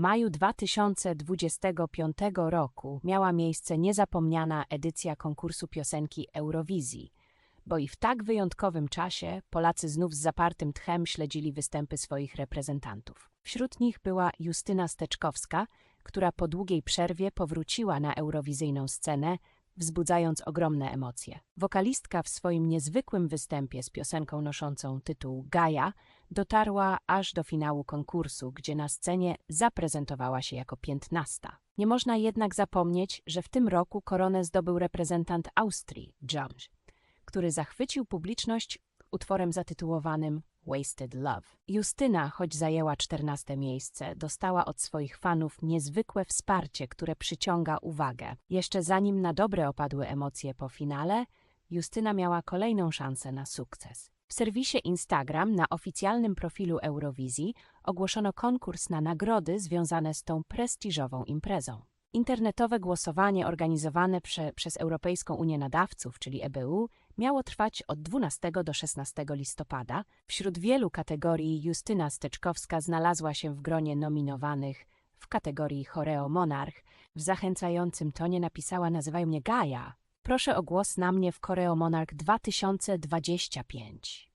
maju 2025 roku miała miejsce niezapomniana edycja konkursu piosenki Eurowizji, bo i w tak wyjątkowym czasie Polacy znów z zapartym tchem śledzili występy swoich reprezentantów. Wśród nich była Justyna Steczkowska, która po długiej przerwie powróciła na eurowizyjną scenę, wzbudzając ogromne emocje. Wokalistka w swoim niezwykłym występie z piosenką noszącą tytuł Gaja dotarła aż do finału konkursu, gdzie na scenie zaprezentowała się jako piętnasta. Nie można jednak zapomnieć, że w tym roku koronę zdobył reprezentant Austrii, Jamsz, który zachwycił publiczność utworem zatytułowanym Wasted Love. Justyna, choć zajęła czternaste miejsce, dostała od swoich fanów niezwykłe wsparcie, które przyciąga uwagę. Jeszcze zanim na dobre opadły emocje po finale, Justyna miała kolejną szansę na sukces. W serwisie Instagram na oficjalnym profilu Eurowizji ogłoszono konkurs na nagrody związane z tą prestiżową imprezą. Internetowe głosowanie organizowane prze, przez Europejską Unię Nadawców, czyli EBU, miało trwać od 12 do 16 listopada. Wśród wielu kategorii Justyna Steczkowska znalazła się w gronie nominowanych w kategorii Choreo Monarch. W zachęcającym tonie napisała Nazywaj mnie Gaja. Proszę o głos na mnie w Choreo Monarch 2025.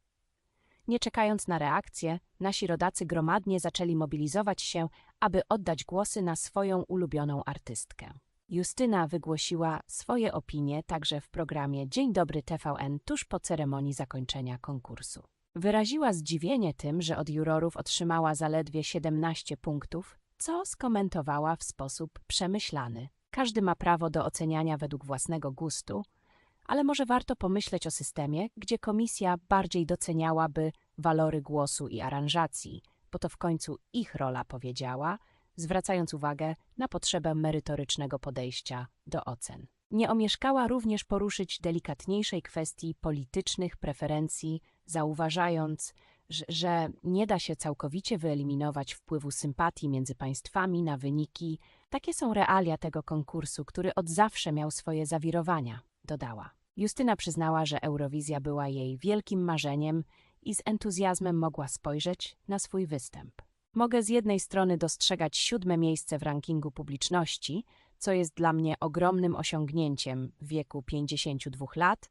Nie czekając na reakcję, nasi rodacy gromadnie zaczęli mobilizować się, aby oddać głosy na swoją ulubioną artystkę. Justyna wygłosiła swoje opinie także w programie Dzień Dobry TVN tuż po ceremonii zakończenia konkursu. Wyraziła zdziwienie tym, że od jurorów otrzymała zaledwie 17 punktów, co skomentowała w sposób przemyślany. Każdy ma prawo do oceniania według własnego gustu, ale może warto pomyśleć o systemie, gdzie komisja bardziej doceniałaby walory głosu i aranżacji, bo to w końcu ich rola powiedziała, zwracając uwagę na potrzebę merytorycznego podejścia do ocen. Nie omieszkała również poruszyć delikatniejszej kwestii politycznych preferencji, zauważając, że, nie da się całkowicie wyeliminować wpływu sympatii między państwami na wyniki. Takie są realia tego konkursu, który od zawsze miał swoje zawirowania, dodała. Justyna przyznała, że Eurowizja była jej wielkim marzeniem i z entuzjazmem mogła spojrzeć na swój występ. Mogę z jednej strony dostrzegać siódme miejsce w rankingu publiczności, co jest dla mnie ogromnym osiągnięciem w wieku 52 lat,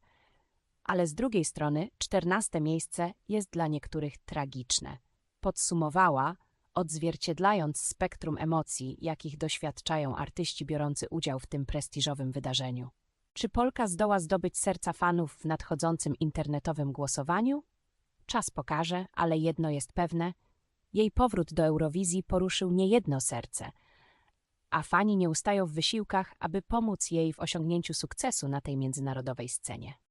ale z drugiej strony czternaste miejsce jest dla niektórych tragiczne. Podsumowała, odzwierciedlając spektrum emocji, jakich doświadczają artyści biorący udział w tym prestiżowym wydarzeniu. Czy Polka zdoła zdobyć serca fanów w nadchodzącym internetowym głosowaniu? Czas pokaże, ale jedno jest pewne – jej powrót do Eurowizji poruszył niejedno serce, a fani nie ustają w wysiłkach, aby pomóc jej w osiągnięciu sukcesu na tej międzynarodowej scenie.